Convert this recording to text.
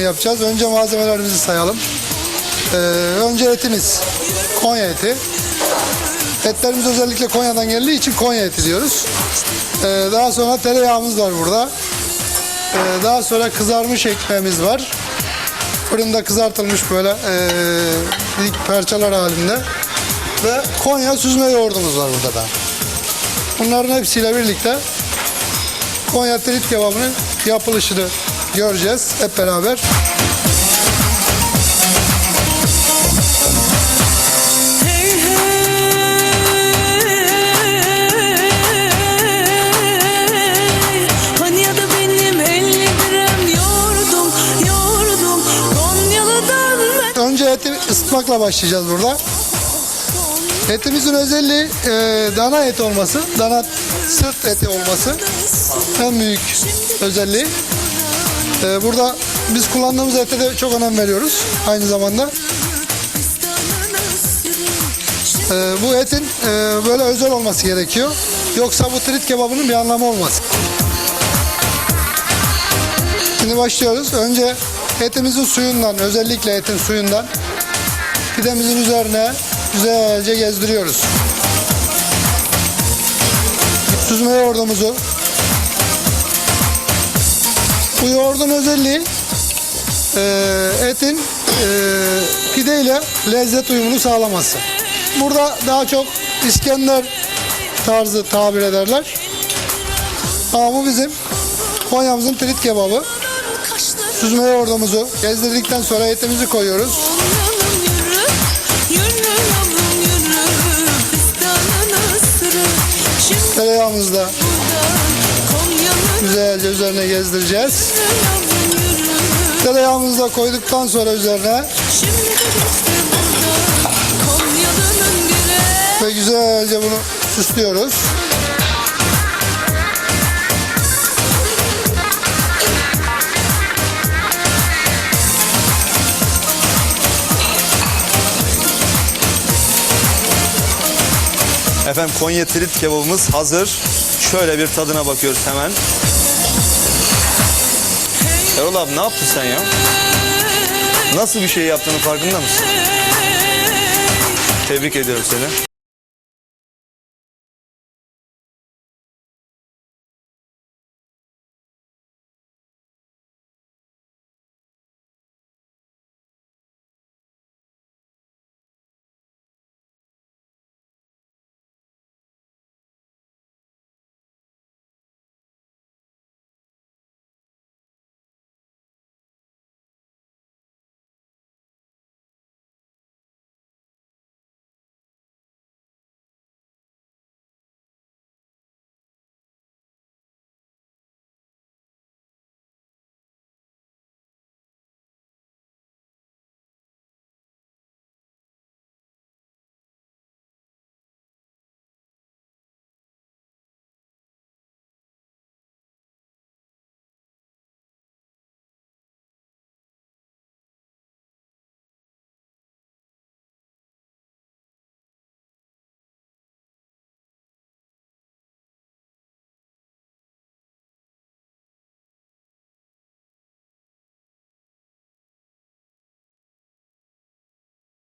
yapacağız. Önce malzemelerimizi sayalım. Ee, önce etimiz. Konya eti. Etlerimiz özellikle Konya'dan geldiği için Konya eti diyoruz. Ee, daha sonra tereyağımız var burada. Ee, daha sonra kızarmış ekmeğimiz var. Fırında kızartılmış böyle ee, parçalar halinde. Ve Konya süzme yoğurdumuz var burada da. Bunların hepsiyle birlikte Konya trit kebabının yapılışını göreceğiz hep beraber. Hey hey Hani ya da benim 50 gram yoğurdum yoğurdum Konyalı'dan ben Önce eti ısıtmakla başlayacağız burada. Etimizin özelliği e, dana eti olması, dana sırt eti olması en büyük özelliği. E, burada biz kullandığımız ete de çok önem veriyoruz aynı zamanda. E, bu etin e, böyle özel olması gerekiyor. Yoksa bu trit kebabının bir anlamı olmaz. Şimdi başlıyoruz. Önce etimizin suyundan, özellikle etin suyundan pidemizin üzerine güzelce gezdiriyoruz. Süzme yoğurdumuzu. Bu yoğurdun özelliği e, etin e, pideyle lezzet uyumunu sağlaması. Burada daha çok İskender tarzı tabir ederler. Ama bu bizim Konya'mızın trit kebabı. Süzme yoğurdumuzu gezdirdikten sonra etimizi koyuyoruz. Üzerine gezdireceğiz. Tereyağımızı da koyduktan sonra üzerine ve güzelce bunu süslüyoruz. Efendim Konya trit kebabımız hazır. Şöyle bir tadına bakıyoruz hemen. Erol abi ne yaptın sen ya? Nasıl bir şey yaptığını farkında mısın? Tebrik ediyorum seni.